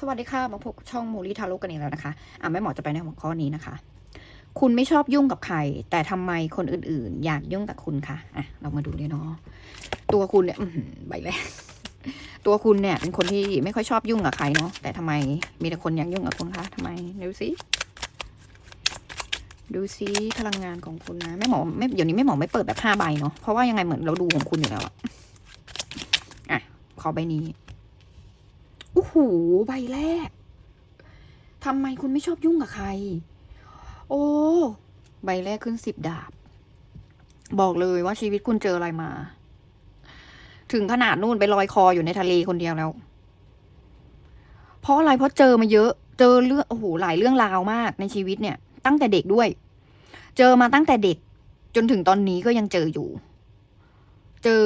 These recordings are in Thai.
สวัสดีค่ะมาพบช่องมูลี่ทาโร่กันอีกแล้วนะคะ อะแม่หมอจะไปในหัวข้อนี้นะคะ คุณไม่ชอบยุ่งกับใคร แต่ทำไมคนอื่น ๆ อยากยุ่งกับคุณคะอะ เรามาดูเลยเนาะตัวคุณเนี่ยใบแรกตัวคุณเนี่ย เป็นคนที่ไม่ค่อยชอบยุ่งกับใครเนาะแต่ทำไมมีแต่คนอยากยุ่งกับคุณคะทำไมดูสิดูซิพลังงานของคุณนะแม่หมอไม่เดี๋ยวนี้แม่หมอไม่เปิดแบบห้าใบเนาะเพราะว่ายังไงเหมือนเราดูของคุณอยู่แล้วอะอะขอใบนี้ โอ้โหใบแรกทำไมคุณไม่ชอบยุ่งกับใคร โอ้ ใบแรกขึ้นสิบดาบ บอกเลยว่าชีวิตคุณเจออะไรมา ถึงขนาดนู่นไปลอยคออยู่ในทะเลคนเดียวแล้ว เพราะอะไรเพราะเจอมาเยอะ เจอเรื่องโอ้โหหลายเรื่องราวมากในชีวิตเนี่ย ตั้งแต่เด็กด้วย เจอมาตั้งแต่เด็ก จนถึงตอนนี้ก็ยังเจออยู่ เจอ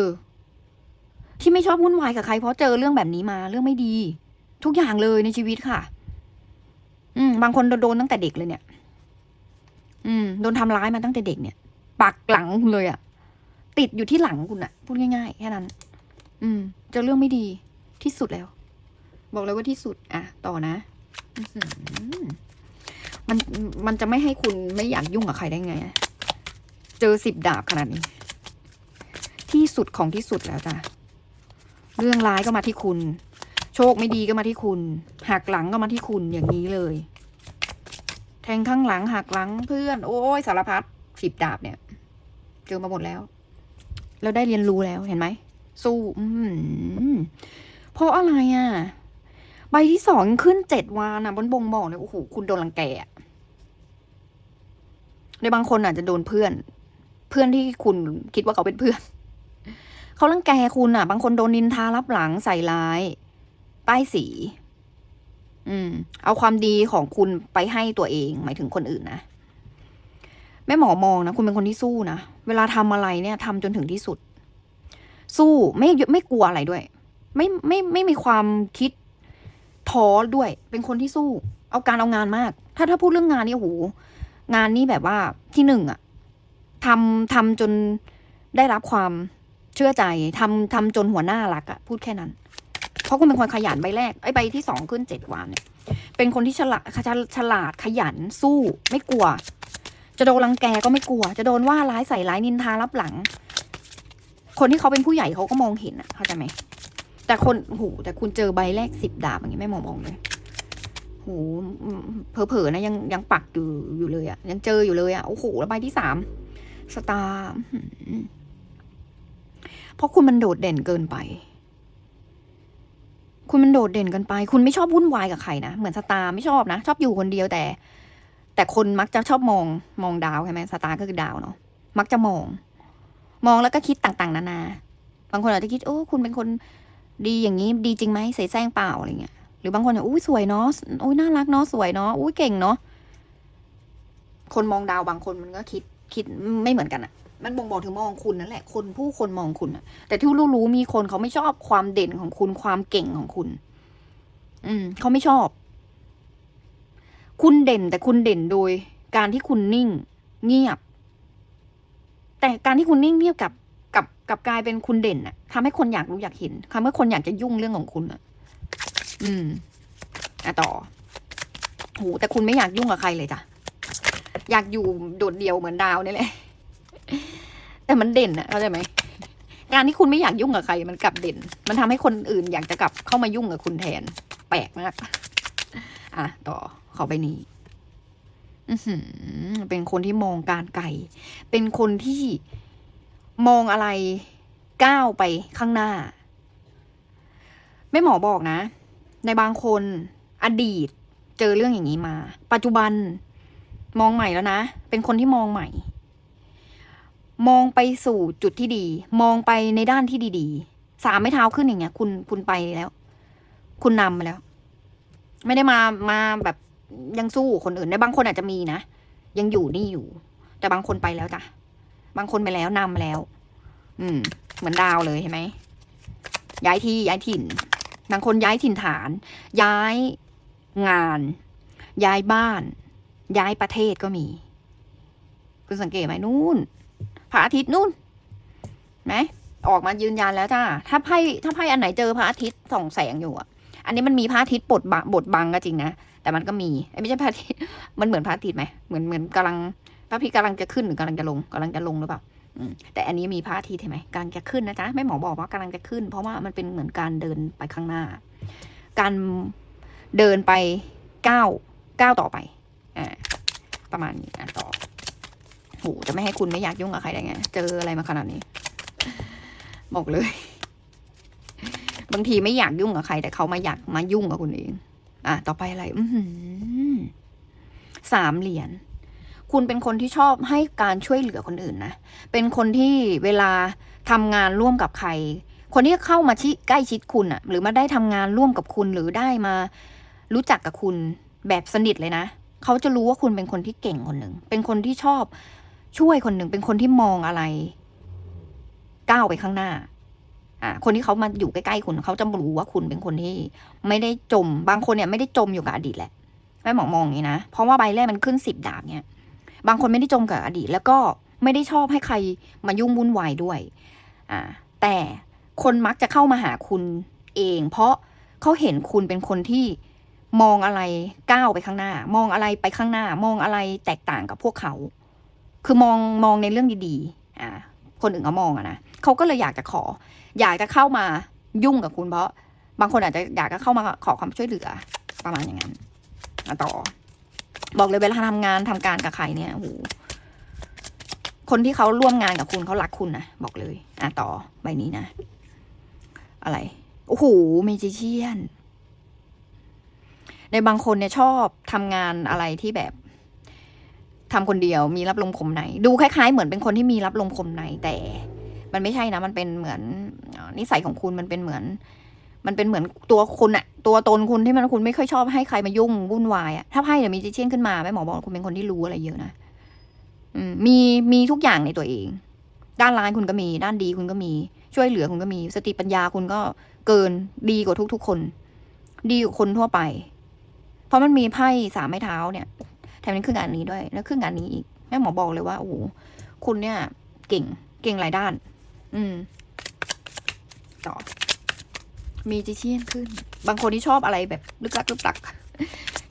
ที่ไม่ชอบวุ่นวายกับใครเพราะเจอเรื่องแบบนี้มาเรื่องไม่ดี ทุกอย่างเลยในชีวิตค่ะ อืม บางคนโดนตั้งแต่เด็กเลยเนี่ย อืม โดนทำร้ายมาตั้งแต่เด็กเนี่ยปักหลังคุณเลยอะติดอยู่ที่หลังคุณอะพูดง่ายๆแค่นั้น อืม เจอเรื่องไม่ดีที่สุดแล้ว บอกเลยว่าที่สุด อะ ต่อนะอมันมันจะไม่ให้คุณไม่อยากยุ่งกับใครได้ไง เจอสิบดาบขนาดนี้ ที่สุดของที่สุดแล้วจ้ะ เรื่องร้ายก็มาที่คุณ โชคไม่ดีก็มาที่คุณหักหลังก็มาที่คุณอย่างนี้เลย แทงข้างหลังหักหลังเพื่อน โอ้ยสารพัดสิบดาบเนี่ย เจอมาหมดแล้วแล้วได้เรียนรู้แล้วเห็นไหม สู้ อืมเพราะอะไรอะ ใบที่สองขึ้นเจ็ดวานอะบนบงบอกเลยโอ้โหคุณโดนรังแกะในบางคนอาจจะโดนเพื่อน เพื่อนที่คุณคิดว่าเขาเป็นเพื่อน เขารังแกคุณอะ บางคนโดนนินทารับหลังใส่ร้าย ป้ายสี อืม เอาความดีของคุณไปให้ตัวเอง หมายถึงคนอื่นนะแม่หมอมองนะคุณเป็นคนที่สู้นะเวลาทำอะไรเนี่ยทำจนถึงที่สุด สู้ไม่ไม่กลัวอะไรด้วย ไม่ไม่ไม่มีความคิดท้อด้วย เป็นคนที่สู้ เอาการเอางานมาก ถ้าถ้าพูดเรื่องงานนี่โอ้โหงานนี่แบบว่าที่หนึ่งอะทำทำจนได้รับความ เชื่อใจทำทำจนหัวหน้ารักอะพูดแค่นั้น เพราะคุณเป็นคนขยันใบแรกไอ้ใบที่สองขึ้นเจ็ดวันเนี่ยเป็นคนที่ฉลาดฉลาดขยันสู้ไม่กลัว จะโดนรังแกก็ไม่กลัว จะโดนว่าร้ายใส่ร้ายนินทารับหลัง คนที่เขาเป็นผู้ใหญ่เขาก็มองเห็นอะเข้าใจไหมแต่คนโหแต่คุณเจอใบแรกสิบดาบอย่างนี้ไม่มองมองเลยโหเผลอๆนะยังยังปักอยู่อยู่เลยอะยังเจออยู่เลยอะโอ้โหแล้วใบที่สามสตาร์ เพราะคุณมันโดดเด่นเกินไป คุณมันโดดเด่นเกินไป คุณไม่ชอบวุ่นวายกับใครนะเหมือนสตาร์ไม่ชอบนะ ชอบอยู่คนเดียวแต่ แต่คนมักจะชอบมองมองดาวใช่ไหมสตาร์ก็คือดาวเนาะมักจะมอง มองแล้วก็คิดต่างๆ นานา บางคนอาจจะคิดโอ้คุณเป็นคนดีอย่างนี้ดีจริงไหมใส่แซงเปล่าอะไรเงี้ยหรือบางคนเนี่ยอุ้ยสวยเนาะอุ้ยน่ารักเนาะสวยเนาะอุ้ยเก่งเนาะคนมองดาวบางคนมันก็คิดคิดไม่เหมือนกันอะ มันบ่งบอกถึงมองคุณนั่นแหละคนผู้คนมองคุณอะแต่ที่รู้ๆมีคนเขาไม่ชอบความเด่นของคุณความเก่งของคุณ อืม เขาไม่ชอบ คุณเด่นแต่คุณเด่นโดย การที่คุณนิ่ง เงียบ แต่การที่คุณนิ่งเงียบกับกับกับกลายเป็นคุณเด่นอะทำให้คนอยากรู้อยากเห็นทำให้คนอยากจะยุ่งเรื่องของคุณอะอืมอะต่อโหแต่คุณไม่อยากยุ่งกับใครเลยจ้ะอยากอยู่โดดเดี่ยวเหมือนดาวนี่แหละ แต่มันเด่นอะเข้าใจไหมการที่คุณไม่อยากยุ่งกับใคร มันกลับเด่น มันทำให้คนอื่นอยากจะกลับเข้ามายุ่งกับคุณแทน แปลกมาก อะ ต่อขอไปนี้เป็นคนที่มองการไกล เป็นคนที่มองอะไรก้าวไปข้างหน้า ไม่หมอบอกนะ ในบางคนอดีตเจอเรื่องอย่างนี้มา ปัจจุบันมองใหม่แล้วนะ เป็นคนที่มองใหม่ มองไปสู่จุดที่ดี มองไปในด้านที่ดีๆสามไม่เท้าขึ้นอย่างเงี้ย คุณคุณไปแล้ว คุณนำมาแล้ว ไม่ได้มามาแบบยังสู้คนอื่นในบางคนอาจจะมีนะยังอยู่นี่อยู่ แต่บางคนไปแล้วจ้ะบางคนไปแล้วนำแล้ว อืม เหมือนดาวเลยเห็นไหมย้ายที่ย้ายถิ่น บางคนย้ายถิ่นฐาน ย้ายงาน ย้ายบ้าน ย้ายประเทศก็มี คุณสังเกตไหมนู่น พระอาทิตย์นู่นไหมออกมายืนยันแล้วจ้าถ้าไพ่ถ้าไพ่อันไหนเจอพระอาทิตย์ส่องแสงอยู่อะอันนี้มันมีพระอาทิตย์บดบังบดบังก็จริงนะแต่มันก็มีเอ้ไม่ใช่พระอาทิตย์มันเหมือนพระอาทิตย์ไหมเหมือนเหมือนกำลังพระอาทิกำลังจะขึ้นหรือกำลังจะลงกำลังจะลงหรือเปล่าอืมแต่อันนี้มีพระอาทิตย์เห็นไหมกำลังจะขึ้นนะจ๊ะแม่หมอบอกว่ากำลังจะขึ้น เพราะว่ามันเป็นเหมือนการเดินไปข้างหน้า การเดินไปก้าวก้าวต่อไปอ่าประมาณนี้อะต่อ โหจะไม่ให้คุณไม่อยากยุ่งกับใครได้ไง เจออะไรมาขนาดนี้ บอกเลย บางทีไม่อยากยุ่งกับใคร แต่เขามาอยากมายุ่งกับคุณเอง อะ ต่อไปอะไร อือหือสามเหรียญ คุณเป็นคนที่ชอบให้การช่วยเหลือคนอื่นนะ เป็นคนที่เวลาทำงานร่วมกับใคร คนที่เข้ามาชิใกล้ชิดคุณอะหรือมาได้ทำงานร่วมกับคุณหรือได้มา รู้จักกับคุณแบบสนิทเลยนะเขาจะรู้ว่าคุณเป็นคนที่เก่งคนหนึ่ง เป็นคนที่ชอบ ช่วยคนหนึ่งเป็นคนที่มองอะไร ก้าวไปข้างหน้า อ่า คนที่เขามาอยู่ใกล้ๆคุณเขาจะรู้ว่าคุณเป็นคนที่ ไม่ได้จม บางคนเนี่ยไม่ได้จมอยู่กับอดีตแหละแม่หมอมองอย่างนี้นะ เพราะว่าใบแรกมันขึ้นสิบดาบเนี่ย บางคนไม่ได้จมกับอดีต แล้วก็ไม่ได้ชอบให้ใครมายุ่งวุ่นวายด้วย อ่า แต่คนมักจะเข้ามาหาคุณเอง เพราะเขาเห็นคุณเป็นคนที่มองอะไรก้าวไปข้างหน้า มองอะไรไปข้างหน้า มองอะไรแตกต่างกับพวกเขา คือมองมองในเรื่องดีๆอ่าคนอื่นเขามองอะนะเขาก็เลยอยากจะขอ อยากจะเข้ามายุ่งกับคุณเพราะ บางคนอาจจะอยากจะเข้ามาขอความช่วยเหลือ ประมาณอย่างนั้นอต่อ บอกเลยเวลาทำงานทำการกับใครเนี่ยโหคนที่เขาร่วมงานกับคุณเขารักคุณนะบอกเลย อะต่อใบนี้นะ อะไรโอ้โหเมจิเชียนในบางคนเนี่ยชอบทำงานอะไรที่แบบ ทำคนเดียวมีรับลมคมในดูคล้าย ๆ เหมือนเป็นคนที่มีรับลมคมในแต่ มันไม่ใช่นะ มันเป็นเหมือนนิสัยของคุณมันเป็นเหมือน มันเป็นเหมือนตัวคุณอะตัวตนคุณที่มันคุณไม่ค่อยชอบให้ใครมายุ่งวุ่นวายอะถ้าไพ่เดี๋ยวมีจิเชียนขึ้นมาแม่หมอบอกคุณเป็นคนที่รู้อะไรเยอะนะมมีมีทุกอย่างในตัวเอง ด้านร้ายคุณก็มี ด้านดีคุณก็มี ช่วยเหลือคุณก็มี สติปัญญาคุณก็เกินดีกว่าทุกๆคน ดีกว่าคนทั่วไป เพราะมันมีไพ่สามไม้เท้าเนี่ย แถมยังขึ้นงานนี้ด้วย แล้วขึ้นงานนี้อีก แม่หมอบอกเลยว่าโอ้โหคุณเนี่ย เก่ง เก่งหลายด้าน อืม ต่อ มีจิเชียนขึ้น บางคนที่ชอบอะไรแบบลึกลักลึกลัก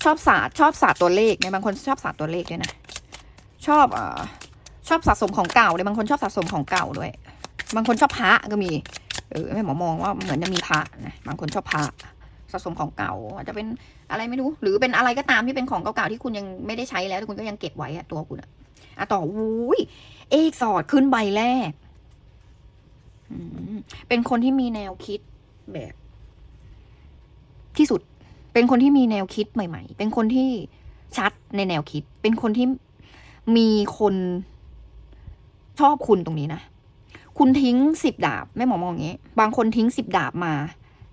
ชอบศาสตร์ ชอบศาสตร์ตัวเลขเนี่ยบางคนชอบศาสตร์ตัวเลขด้วยนะ ชอบเอ่อชอบสะสมของเก่าเลยบางคนชอบสะสมของเก่าด้วย บางคนชอบพระก็มี เออแม่หมอมองว่าเหมือนจะมีพระนะ บางคนชอบพระ สะสมของเก่าอาจจะเป็นอะไรไม่รู้ หรือเป็นอะไรก็ตามที่เป็นของเก่าๆที่คุณยังไม่ได้ใช้แล้วแต่คุณก็ยังเก็บไว้อะตัวคุณอะอะต่ออุ้ยเอกสอดขึ้นใบแรกเป็นคนที่มีแนวคิดแบบ ที่สุด เป็นคนที่มีแนวคิดใหม่ ๆ เป็นคนที่ชัดในแนวคิด เป็นคนที่มีคนชอบคุณตรงนี้นะ คุณทิ้งสิบดาบแม่หมอมองอย่างนี้ บางคนทิ้งสิบดาบมา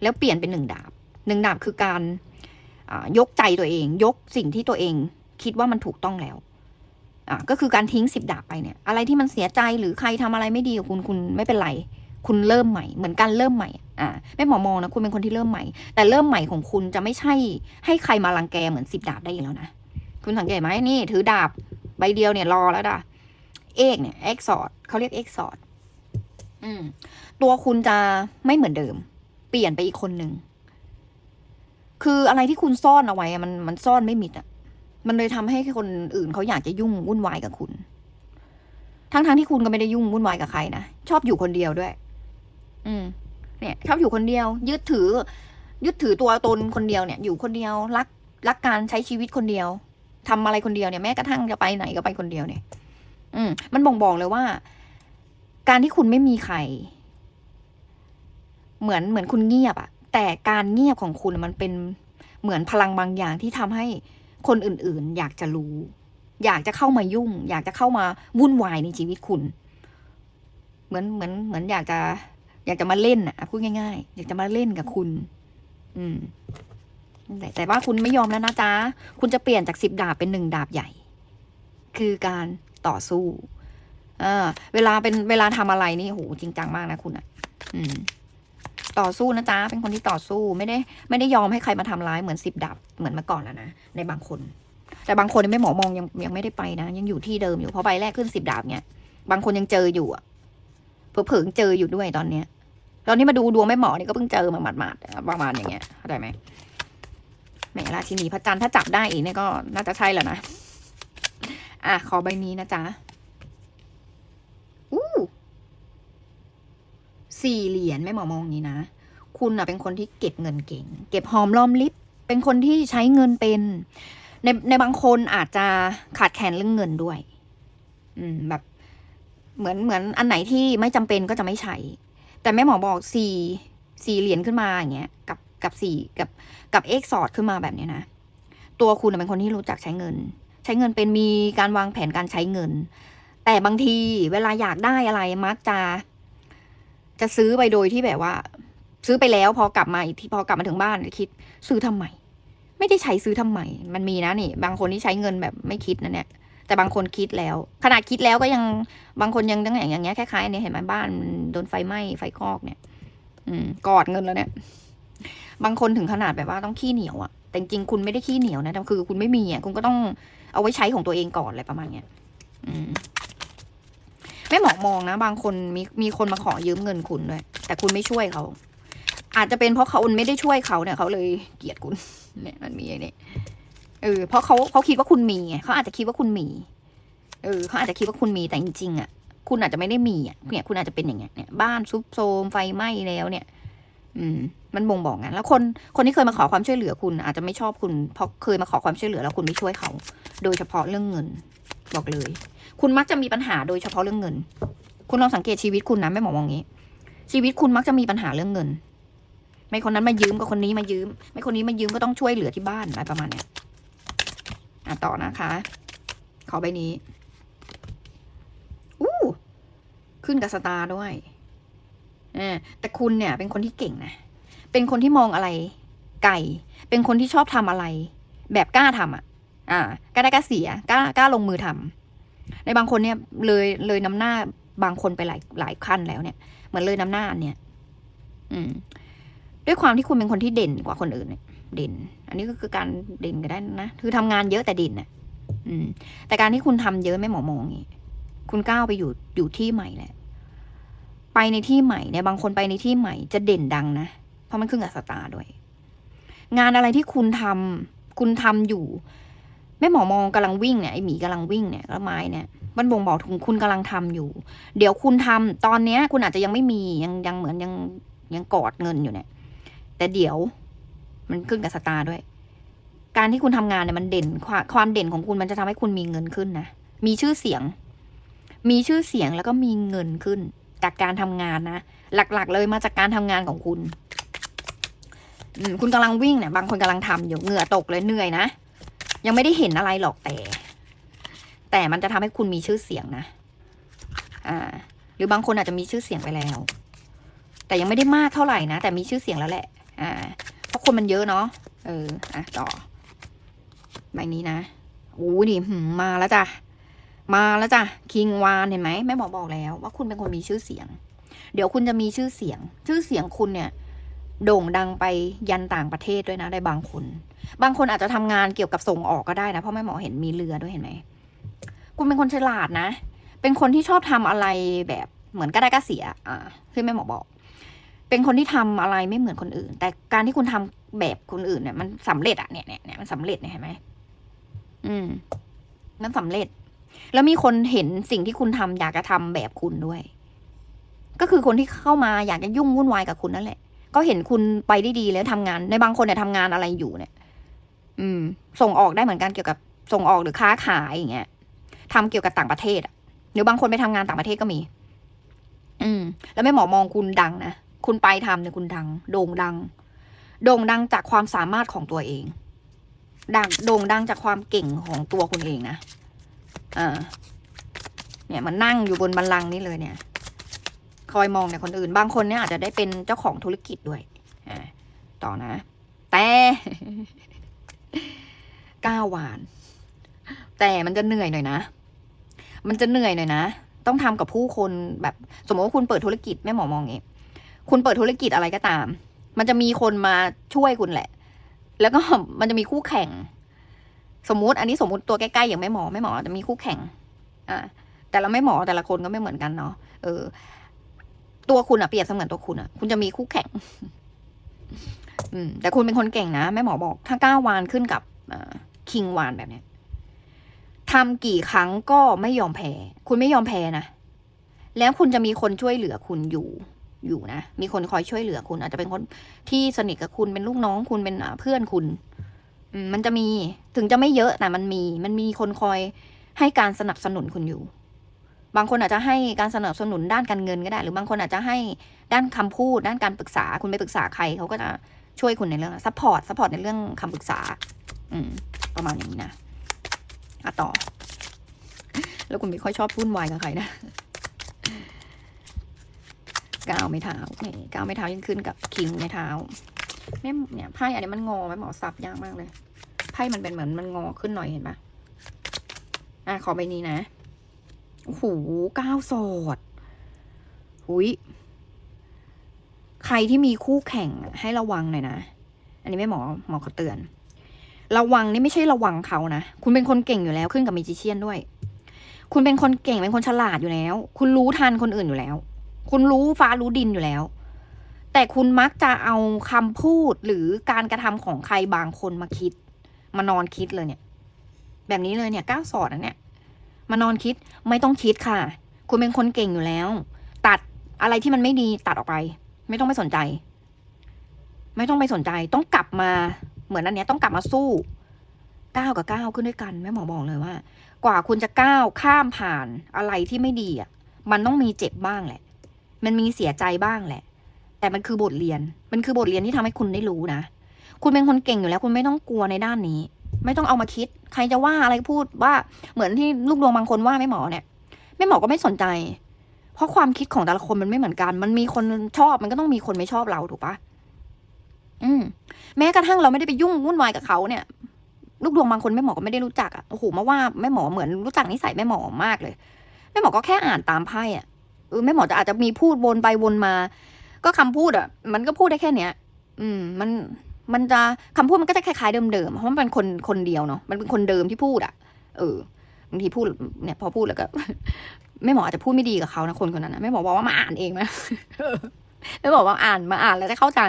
แล้วเปลี่ยนเป็นหนึ่งดาบ หนึ่งดาบคือการยกใจตัวเอง ยกสิ่งที่ตัวเองคิดว่ามันถูกต้องแล้วอ่าก็คือการทิ้งสิบดาบไปเนี่ย อะไรที่มันเสียใจหรือใครทำอะไรไม่ดีกับคุณคุณไม่เป็นไร คุณเริ่มใหม่ เหมือนการเริ่มใหม่อ่าแม่หมอมองนะคุณเป็นคนที่เริ่มใหม่ แต่เริ่มใหม่ของคุณจะไม่ใช่ ให้ใครมารังแกเหมือนสิบดาบได้อีกแล้วนะคุณสังเกตไหมนี่ ถือดาบใบเดียวเนี่ยรอแล้วด่ะเอกเนี่ยเอ็กซอร์ดเขาเรียกเอ็กซอร์ดอืมตัวคุณจะไม่เหมือนเดิม เปลี่ยนไปอีกคนหนึ่ง คืออะไรที่คุณซ่อนเอาไว้มันมันซ่อนไม่มิดอะ มันเลยทำให้คนอื่นเขาอยากจะยุ่งวุ่นวายกับคุณ ทั้งๆที่คุณก็ไม่ได้ยุ่งวุ่นวายกับใครนะชอบอยู่คนเดียวด้วย อืม เนี่ยชอบอยู่คนเดียว ยึดถือ ยึดถือตัวตนคนเดียวเนี่ย อยู่คนเดียวรักรักการใช้ชีวิตคนเดียวทำอะไรคนเดียวเนี่ยแม้กระทั่งจะไปไหนก็ไปคนเดียวเนี่ย อืม มันบ่งบอกเลยว่า การที่คุณไม่มีใคร เหมือนเหมือนคุณเงียบอะ แต่การเงียบของคุณมันเป็นเหมือนพลังบางอย่างที่ทำให้คนอื่นๆ อยากจะรู้ อยากจะเข้ามายุ่ง อยากจะเข้ามาวุ่นวายในชีวิตคุณ เหมือนเหมือนเหมือนอยากจะ อยากจะมาเล่นอะพูดง่ายๆ อยากจะมาเล่นกับคุณ อืมแต่ว่าคุณไม่ยอมแล้วนะจ๊ะ คุณจะเปลี่ยนจากสิบดาบเป็นหนึ่งดาบใหญ่ คือการต่อสู้อ่าเวลาเป็นเวลาทำอะไรนี่โหจริงจังมากนะคุณอะ อืม ต่อสู้นะจ๊ะ เป็นคนที่ต่อสู้ไม่ได้ไม่ได้ยอมให้ใครมาทำร้ายเหมือนสิบดาบเหมือนเมื่อก่อนแล้วนะในบางคน แต่บางคนไม่หมอมองยังยังไม่ได้ไปนะ ยังอยู่ที่เดิมอยู่เพราะใบแรกขึ้นสิบดาบเนี่ย บางคนยังเจออยู่อะเผลอๆเจออยู่ด้วยตอนเนี้ยตอนนี้มาดูดวงแม่หมอนี่ก็เพิ่งเจอมาหมาดๆประมาณอย่างเงี้ยเข้าใจไหมแหมราชินีพระจันทร์ถ้าจับได้อีกเนี่ยก็น่าจะใช่แล้วนะอะขอใบนี้นะจ๊ะ อู้ สี่เหรียญแม่หมอมองนี้นะ คุณอะเป็นคนที่เก็บเงินเก่ง เก็บหอมรอมริบเป็นคนที่ใช้เงินเป็น ในในบางคนอาจจะขาดแคลนเรื่องเงินด้วย อืมแบบ เหมือนเหมือนอันไหนที่ไม่จำเป็นก็จะไม่ใช้ แต่แม่หมอบอกสี่สี่เหรียญขึ้นมาอย่างเงี้ย กับกับสี่กับกับเอ็กซอร์ดขึ้นมาแบบเนี้ยนะตัวคุณน่ะเป็นคนที่รู้จักใช้เงิน ใช้เงินเป็นมีการวางแผนการใช้เงิน แต่บางทีเวลาอยากได้อะไรมักจะ จะซื้อไปโดยที่แบบว่า ซื้อไปแล้วพอกลับมาอีกทีพอกลับมาถึงบ้านคิด ซื้อทำไมไม่ได้ใช้ซื้อทำไมมันมีนะนี่ บางคนที่ใช้เงินแบบไม่คิดนะเนี่ยแต่บางคนคิดแล้ว ขนาดคิดแล้วก็ยังบางคนยังตั้งอย่างอย่างเงี้ยคล้ายๆเนี่ยเห็นไหมบ้านโดนไฟไหม้ไฟคอกเนี่ย อืมกอดเงินแล้วเนี่ย บางคนถึงขนาดแบบว่าต้องขี้เหนียวอะแต่จริงคุณไม่ได้ขี้เหนียวนะแต่คือ คุณไม่มีอะคุณก็ต้องเอาไว้ใช้ของตัวเองก่อนอะไรประมาณเนี้ยอืม แม่หมอมองนะ บางคนมีมีคนมาขอยืมเงินคุณด้วย แต่คุณไม่ช่วยเขา อาจจะเป็นเพราะเขาไม่ได้ช่วยเขาเนี่ยเขาเลยเกลียดคุณ เนี่ยมันมีไอ้นี่เออเพราะเขาเขาคิดว่าคุณมีไงเขาอาจจะคิดว่าคุณมีเออเขาอาจจะคิดว่าคุณมีแต่จริงๆอะคุณอาจจะไม่ได้มีอะเนี่ยคุณอาจจะเป็นอย่างเงี้ยเนี่ยบ้านซุบโซมไฟไหม้แล้วเนี่ย อืม มันบ่งบอกงั้นแล้วคนคนที่เคยมาขอความช่วยเหลือคุณ อาจจะไม่ชอบคุณเพราะเคยมาขอความช่วยเหลือแล้วคุณไม่ช่วยเขา โดยเฉพาะเรื่องเงิน บอกเลย คุณมักจะมีปัญหาโดยเฉพาะเรื่องเงิน คุณลองสังเกตชีวิตคุณนะไม่หมอมองงี้ ชีวิตคุณมักจะมีปัญหาเรื่องเงิน ไม่คนนั้นมายืมก็คนนี้มายืม ไม่คนนี้มายืมก็ต้องช่วยเหลือที่บ้านอะไรประมาณเนี้ยอะต่อนะคะ ขอใบนี้อู้ขึ้นกับสตาร์ด้วยอแต่คุณเนี่ย เป็นคนที่เก่งนะ เป็นคนที่มองอะไร ไกลเป็นคนที่ชอบทำอะไร แบบกล้าทำอะ อ่ากล้าได้กล้าเสียกล้ากล้าลงมือทำ ในบางคนเนี่ยเลยเลยนำหน้าบางคนไปหลายหลายขั้นแล้วเนี่ยเหมือนเลยนำหน้าเนี่ย อืม ด้วยความที่คุณเป็นคนที่เด่นกว่าคนอื่นเนี่ยเด่น อันนี้ก็คือการเด่นก็ได้นะคือทำงานเยอะแต่เด่นน่ะ อืม แต่การที่คุณทำเยอะไม่หมอมองอย่างงี้คุณก้าวไปอยู่อยู่ที่ใหม่แหละไปในที่ใหม่เนี่ยบางคนไปในที่ใหม่จะเด่นดังนะเพราะมันขึ้นกับสตาร์ด้วย งานอะไรที่คุณทำคุณทำอยู่ แม่หมอมองกำลังวิ่งเนี่ยไอหมีกำลังวิ่งเนี่ยแล้วไม้เนี่ยมันบ่งบอกถึงคุณกำลังทำอยู่ เดี๋ยวคุณทำตอนเนี้ย คุณอาจจะยังไม่มียังยังเหมือนยังยังกอดเงินอยู่เนี่ย แต่เดี๋ยวมันขึ้นกับสตาร์ด้วย การที่คุณทำงานเนี่ยมันเด่นความความเด่นของคุณมันจะทำให้คุณมีเงินขึ้นนะมีชื่อเสียง มีชื่อเสียงแล้วก็มีเงินขึ้น จากการทำงานนะหลัก ๆ เลยมาจากการทำงานของคุณคุณกำลังวิ่งเนี่ยบางคนกำลังทำอยู่เหงื่อตกเลยเหนื่อยนะ ยังไม่ได้เห็นอะไรหรอกแต่ แต่มันจะทำให้คุณมีชื่อเสียงนะ อ่า หรือบางคนอาจจะมีชื่อเสียงไปแล้ว แต่ยังไม่ได้มากเท่าไหร่นะ แต่มีชื่อเสียงแล้วแหละ อ่า เพราะคนมันเยอะเนาะ เออ อะต่อ ใบนี้นะโอ้ดิหืมมาแล้วจ้ะ มาแล้วจ้ะ คิงวานเห็นไหมแม่หมอบอกแล้ว ว่าคุณเป็นคนมีชื่อเสียง เดี๋ยวคุณจะมีชื่อเสียง ชื่อเสียงคุณเนี่ย โด่งดังไปยันต่างประเทศด้วยนะได้บางคน บางคนอาจจะทำงานเกี่ยวกับส่งออกก็ได้นะ เพราะแม่หมอเห็นมีเรือด้วยเห็นไหมคุณเป็นคนฉลาดนะ เป็นคนที่ชอบทำอะไรแบบเหมือนก็ได้ก็เสีย อ่าที่แม่หมอบอก เป็นคนที่ทำอะไรไม่เหมือนคนอื่น แต่การที่คุณทำแบบคนอื่นเนี่ย มันสำเร็จอะเนี่ยเนี่ยเนี่ยมันสำเร็จเนี่ยเห็นไหมอืม มันสำเร็จ แล้วมีคนเห็นสิ่งที่คุณทำอยากจะทำแบบคุณด้วย ก็คือคนที่เข้ามาอยากจะยุ่งวุ่นวายกับคุณนั่นแหละ ก็เห็นคุณไปได้ดีแล้วทำงาน ในบางคนเนี่ยทำงานอะไรอยู่เนี่ย อืม ส่งออกได้เหมือนกันเกี่ยวกับส่งออกหรือค้าขายอย่างเงี้ยทำเกี่ยวกับต่างประเทศอะหรือบางคนไปทำงานต่างประเทศก็มี อืม แล้วแม่หมอมองคุณดังนะคุณไปทำเนี่ยคุณดัง โด่งดัง โด่งดังจากความสามารถของตัวเองดังโด่งดังจากความเก่งของตัวคุณเองนะอ่าเนี่ยมันนั่งอยู่บนบัลลังนี่เลยเนี่ย คอยมองเนี่ยคนอื่น บางคนเนี่ยอาจจะได้เป็นเจ้าของธุรกิจด้วยอ่าต่อนะ แต่ก้าวหวาน แต่มันจะเหนื่อยหน่อยนะ มันจะเหนื่อยหน่อยนะ ต้องทำกับผู้คนแบบ สมมติว่าคุณเปิดธุรกิจแม่หมอมองอย่างงี้คุณเปิดธุรกิจอะไรก็ตาม มันจะมีคนมาช่วยคุณแหละ แล้วก็มันจะมีคู่แข่ง สมมุติอันนี้สมมติตัวใกล้ๆอย่างแม่หมอแม่หมอจะมีคู่แข่ง อ่าแต่ละแม่หมอแต่ละคนก็ไม่เหมือนกันเนาะเออ ตัวคุณอะเปรียบเสมือนตัวคุณอะคุณจะมีคู่แข่ง อืม แต่คุณเป็นคนเก่งนะแม่หมอบอก ถ้าก้าววานขึ้นกับคิงวานแบบเนี้ยทำกี่ครั้งก็ไม่ยอมแพ้ คุณไม่ยอมแพ้นะ แล้วคุณจะมีคนช่วยเหลือคุณอยู่อยู่นะ มีคนคอยช่วยเหลือคุณ อาจจะเป็นคนที่สนิทกับคุณเป็นลูกน้องคุณเป็นเพื่อนคุณมันจะมีถึงจะไม่เยอะแต่มันมี มันมีคนคอยให้การสนับสนุนคุณอยู่ บางคนอาจจะให้การสนับสนุนด้านการเงินก็ได้ หรือบางคนอาจจะให้ด้านคำพูด ด้านการปรึกษา คุณไปปรึกษาใครเขาก็จะช่วยคุณในเรื่องซัพพอร์ตซัพพอร์ตในเรื่องคำปรึกษา อืม ประมาณอย่างนี้นะอะต่อ แล้วคุณไม่ค่อยชอบวุ่นวายกับใครนะก้าวไม่เท้านี่ก้าวไม่เท้ายังขึ้นกับคิงไม่เท้าแม่เนี่ยไพ่อันนี้มันงอไหมหมอสับยากมากเลยไพ่มันเป็นเหมือนมันงอขึ้นหน่อยเห็นปะอะขอใบนี้นะ หก้าวโสดหุยใครที่มีคู่แข่งให้ระวังหน่อยนะ อันนี้ไม่หมอหมอเขาเตือน ระวังนี่ไม่ใช่ระวังเขานะ คุณเป็นคนเก่งอยู่แล้วขึ้นกับมิจิเชียนด้วย คุณเป็นคนเก่งเป็นคนฉลาดอยู่แล้ว คุณรู้ทันคนอื่นอยู่แล้ว คุณรู้ฟ้ารู้ดินอยู่แล้ว แต่คุณมักจะเอาคำพูดหรือการกระทำของใครบางคนมาคิด มานอนคิดเลยเนี่ย แบบนี้เลยเนี่ยก้าวสอดนะเนี่ย มานอนคิดไม่ต้องคิดค่ะ คุณเป็นคนเก่งอยู่แล้ว ตัดอะไรที่มันไม่ดีตัดออกไป ไม่ต้องไปสนใจ ไม่ต้องไปสนใจ ต้องกลับมาเหมือนอันเนี้ยต้องกลับมาสู้ก้าวกับก้าวขึ้นด้วยกันแม่หมอบอกเลยว่า กว่าคุณจะก้าวข้ามผ่านอะไรที่ไม่ดีอะ มันต้องมีเจ็บบ้างแหละ มันมีเสียใจบ้างแหละ แต่มันคือบทเรียน มันคือบทเรียนที่ทำให้คุณได้รู้นะ คุณเป็นคนเก่งอยู่แล้ว คุณไม่ต้องกลัวในด้านนี้ ไม่ต้องเอามาคิด ใครจะว่าอะไรพูดว่าเหมือนที่ลูกดวงบางคนว่าแม่หมอเนี่ยแม่หมอก็ไม่สนใจ เพราะความคิดของแต่ละคนมันไม่เหมือนกัน มันมีคนชอบมันก็ต้องมีคนไม่ชอบเราถูกปะอืม แม้กระทั่งเราไม่ได้ไปยุ่งวุ่นวายกับเขาเนี่ย ลูกดวงบางคนแม่หมอก็ไม่ได้รู้จักอะโอ้โหมาว่าแม่หมอเหมือนรู้จักนิสัยแม่หมอมากเลยแม่หมอก็แค่อ่านตามไพ่อะเออแม่หมอจะอาจจะมีพูดวนไปวนมา ก็คำพูดอะ มันก็พูดได้แค่เนี้ย อืม มัน มันจะคำพูดมันก็จะคล้ายๆเดิมๆเพราะมันเป็นคนคนเดียวเนาะมันเป็นคนเดิมที่พูดอะ เออบางทีพูดเนี่ยพอพูดแล้วก็แม่หมออาจจะพูดไม่ดีกับเขานะคนคนนั้นนะแม่หมอบอกว่ามาอ่านเองนะแม่บอกว่าอ่านมาอ่านแล้วจะเข้าใจ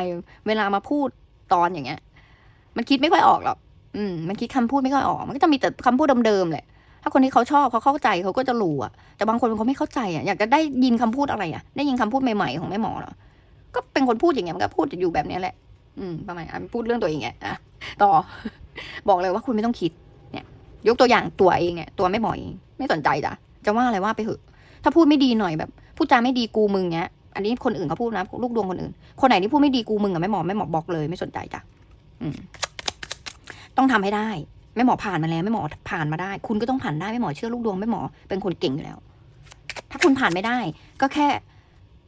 เวลามาพูดตอนอย่างเงี้ย มันคิดไม่ค่อยออกหรอกอืม มันคิดคำพูดไม่ค่อยออก มันก็จะมีแต่คำพูดเดิมๆแหละถ้าคนที่เขาชอบเขาเข้าใจเขาก็จะรู้อะแต่บางคนเขาไม่เข้าใจอะอยากจะได้ยินคำพูดอะไรอะได้ยินคำพูดใหม่ๆของแม่หมอเหรอก็เป็นคนพูดอย่างเงี้ยมันก็พูดอยู่แบบนี้แหละ อืมประมาณอะพูดเรื่องตัวเองไงอะต่อ บอกเลยว่าคุณไม่ต้องคิด เนี่ย ยกตัวอย่างตัวเองเนี่ย ตัวแม่หมอเองไม่สนใจจ้ะจะว่าอะไรว่าไปเถอะ ถ้าพูดไม่ดีหน่อยแบบพูดจาไม่ดีกูมึงเงี้ย อันนี้คนอื่นเขาพูดนะลูกดวงคนอื่น คนไหนที่พูดไม่ดีกูมึงอะแม่หมอแม่หมอบอกเลย ไม่สนใจจ้ะอืม ต้องทำให้ได้แม่หมอผ่านมาแล้วแม่หมอผ่านมาได้ คุณก็ต้องผ่านได้แม่หมอเชื่อลูกดวงแม่หมอเป็นคนเก่งอยู่แล้ว ถ้าคุณผ่านไม่ได้ ก็แค่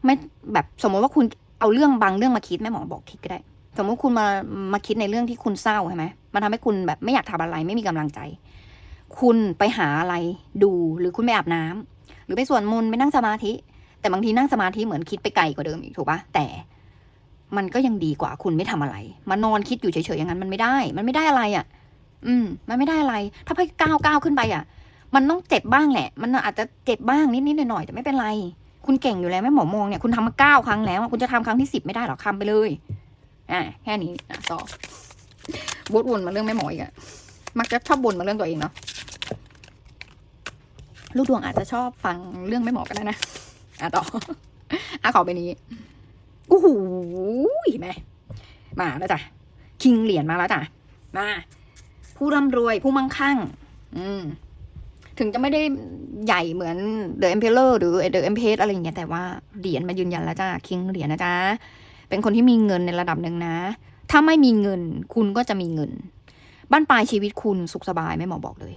ไม่แบบสมมติว่าคุณเอาเรื่องบางเรื่องมาคิดแม่หมอบอกคิดก็ได้ สมมติคุณมามาคิดในเรื่องที่คุณเศร้าใช่ไหมมันทำให้คุณแบบไม่อยากทำอะไรไม่มีกำลังใจ คุณไปหาอะไรดูหรือคุณไปอาบน้ำหรือไปสวดมนต์ไปนั่งสมาธิ แต่บางทีนั่งสมาธิเหมือนคิดไปไกลกว่าเดิมอีกถูกปะแต่มันก็ยังดีกว่าคุณไม่ทำอะไร มานอนคิดอยู่เฉยๆอย่างนั้นมันไม่ได้ มันไม่ได้อะไรอะ อืม มันไม่ได้อะไร ถ้าไปก้าวก้าวขึ้นไปอะ มันต้องเจ็บบ้างแหละ มันอาจจะเจ็บบ้างนิดๆหน่อยๆแต่ไม่เป็นไร คุณเก่งอยู่แล้วแม่หมอมองเนี่ยคุณทำมาเก้าครั้งแล้ว คุณจะทำครั้งที่สิบไม่ได้หรอทำไปเลย อ่าแค่นี้อะต่อวดวนมาเรื่องแม่หมออีกอะมักจะชอบวนมาเรื่องตัวเองเนาะลูกดวงอาจจะชอบฟังเรื่องแม่หมอกันได้นะอะต่ออะขอไปนี้โอ้โหเห็นไหมมาแล้วจ้ะคิงเหรียญมาแล้วจ้ะมา ผู้ร่ำรวยผู้มั่งคั่ง อืม ถึงจะไม่ได้ใหญ่เหมือน The Emperor หรือ The Empress อะไรอย่างเงี้ยแต่ว่าเหรียญมายืนยันแล้วจ้าคิงเหรียญนะจ๊ะ เป็นคนที่มีเงินในระดับหนึ่งนะ ถ้าไม่มีเงิน คุณก็จะมีเงิน บ้านปลายชีวิตคุณสุขสบายไม่หมอบอกเลย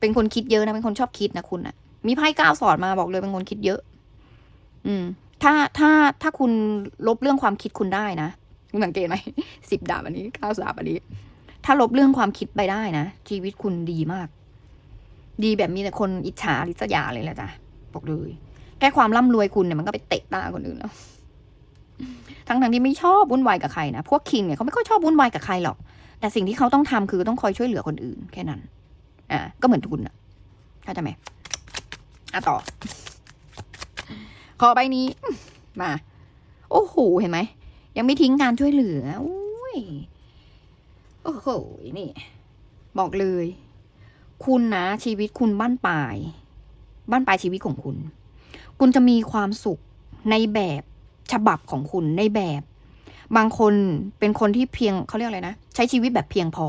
เป็นคนคิดเยอะนะเป็นคนชอบคิดนะคุณอะมีไพ่ก้าวสอนมาบอกเลยเป็นคนคิดเยอะ อืม ถ้าถ้าถ้าคุณลบเรื่องความคิดคุณได้นะคุณสังเกตไหมสิบดาบอันนี้ก้าดาบอันนี้ ถ้าลบเรื่องความคิดไปได้นะชีวิตคุณดีมาก ดีแบบมีแต่คนอิจฉาริษยาเลยแหละจ้ะบอกเลยแค่ความร่ำรวยคุณเนี่ยมันก็ไปเตะตาคนอื่นแล้ว ทั้งทั้งที่ไม่ชอบวุ่นวายกับใครนะพวกคิงเนี่ยเขาไม่ค่อยชอบวุ่นวายกับใครหรอก แต่สิ่งที่เขาต้องทำคือต้องคอยช่วยเหลือคนอื่นแค่นั้น อ่า ก็เหมือนคุณอะเข้าใจไหมอะต่อ ขอใบนี้ มา โอ้โห เห็นไหม ยังไม่ทิ้งการช่วยเหลือโอ้ยโอ้โห นี่ บอกเลย คุณนะ ชีวิตคุณบ้านปลาย บ้านปลายชีวิตของคุณ คุณจะมีความสุขในแบบ ฉบับของคุณในแบบ บางคนเป็นคนที่เพียงเขาเรียกอะไรนะ ใช้ชีวิตแบบเพียงพอ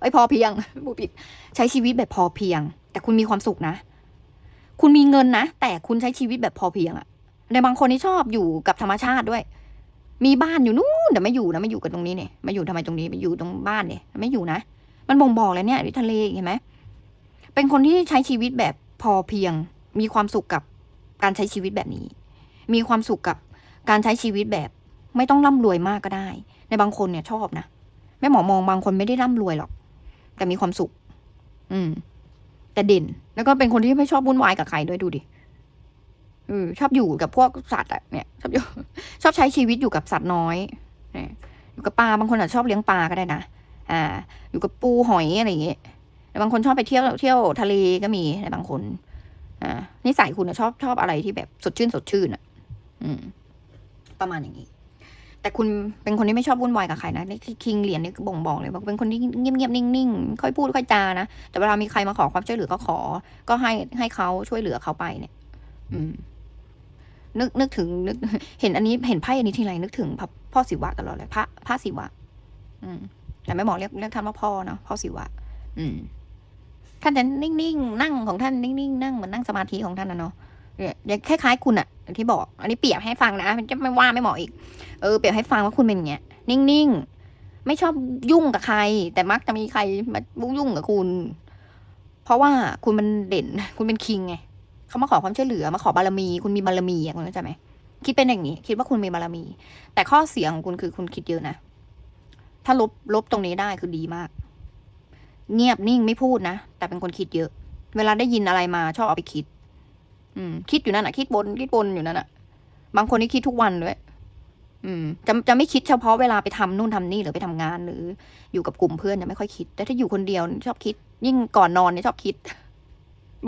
เอ้พอเพียงบูผิดใช้ชีวิตแบบพอเพียง แต่คุณมีความสุขนะ คุณมีเงินนะ แต่คุณใช้ชีวิตแบบพอเพียงอะในบางคนที่ชอบอยู่กับธรรมชาติด้วย มีบ้านอยู่นู่นแต่ไม่อยู่นะไม่อยู่กันตรงนี้เนี่ยมาอยู่ทำไมตรงนี้มาอยู่ตรงบ้านเนี่ยไม่อยู่นะ มันบ่งบอกเลยเนี่ยที่ทะเลเห็นไหมเป็นคนที่ใช้ชีวิตแบบพอเพียง มีความสุขกับการใช้ชีวิตแบบนี้ มีความสุขกับ การใช้ชีวิตแบบไม่ต้องร่ำรวยมากก็ได้ ในบางคนเนี่ยชอบนะแม่หมอมองบางคนไม่ได้ร่ำรวยหรอก แต่มีความสุข อืม แต่เด่น แล้วก็เป็นคนที่ไม่ชอบวุ่นวายกับใครด้วยดูดิออชอบอยู่กับพวกสัตว์อะเนี่ยชอบอยู่ชอบใช้ชีวิตอยู่กับสัตว์น้อยเนี่ยอยู่กับปลาบางคนอาจจะชอบเลี้ยงปลาก็ได้นะอ่า อยู่กับปูหอยอะไรอย่างเงี้ยแต่บางคนชอบไปเที่ยวเที่ยวทะเลก็มีในบางคน อ่านิสัยคุณอะชอบชอบอะไรที่แบบสดชื่นสดชื่นอะ อืม ประมาณอย่างนี้ แต่คุณเป็นคนที่ไม่ชอบวุ่นวายกับใครนะนี่คิงเหรียญนี่บ่งบอกเลยว่าเป็นคนที่เงียบๆนิ่งๆค่อยพูดค่อยจานะแต่เวลามีใครมาขอความช่วยเหลือก็ขอ ก็ให้ให้เขาช่วยเหลือเขาไปเนี่ย อืม นึกนึกถึงนึก เห็นอันนี้เห็นไพ่อันนี้ทีไรนึกถึงพ,พ่อศิวะตลอดเลยพระพระศิวะ อืม แต่ไม่บอกเรียกเรียกท่านว่าพ่อเนาะพ่อศิวะ อืมท่านจะนิ่งๆนั่งของท่านนิ่งๆนั่งเหมือนนั่งสมาธิของท่านนะเนาะเนี่ยอย่คล้ายๆคุณอะ ที่บอก อันนี้เปรียบให้ฟังนะจะไม่ว่าไม่เหมาะอีก เออเปรียบให้ฟังว่าคุณเป็นอย่างเงี้ย นิ่งๆ ไม่ชอบยุ่งกับใคร แต่มักจะมีใครมายุ่งกับคุณ เพราะว่าคุณมันเด่น คุณเป็นคิงไงเขามาขอความช่วยเหลือมาขอบารมี คุณมีบารมีอะคุณเข้าใจไหมคิดเป็นอย่างนี้ คิดว่าคุณมีบารมี แต่ข้อเสียของคุณคือคุณคิดเยอะนะถ้าลบลบตรงนี้ได้คือดีมาก เงียบนิ่งไม่พูดนะแต่เป็นคนคิดเยอะ เวลาได้ยินอะไรมาชอบเอาไปคิด อืม คิดอยู่นั่นอะคิดบนคิดบนอยู่นั่นอะบางคนนี่คิดทุกวันด้วยอืม จะจะไม่คิดเฉพาะเวลาไปทำนู่นทำนี่หรือไปทำงาน หรืออยู่กับกลุ่มเพื่อนจะไม่ค่อยคิด แต่ถ้าอยู่คนเดียวชอบคิด ยิ่งก่อนนอนเนี่ยชอบคิด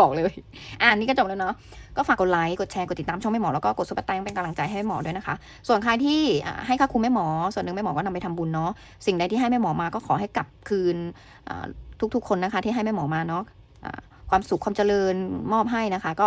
บอกเลย อ่านี่ก็จบแล้วเนาะก็ฝากกดไลค์กดแชร์กดติดตามช่องแม่หมอแล้วก็กดซุปเปอร์แตงเป็นกำลังใจให้แม่หมอด้วยนะคะ ส่วนใครที่ให้ค่าคุมแม่หมอ ส่วนหนึ่งแม่หมอก็นำไปทำบุญเนาะสิ่งใดที่ให้แม่หมอมาก็ขอให้กลับคืนทุกๆ คนนะคะ ที่ให้แม่หมอมาเนาะความสุขความเจริญมอบให้นะคะ ก็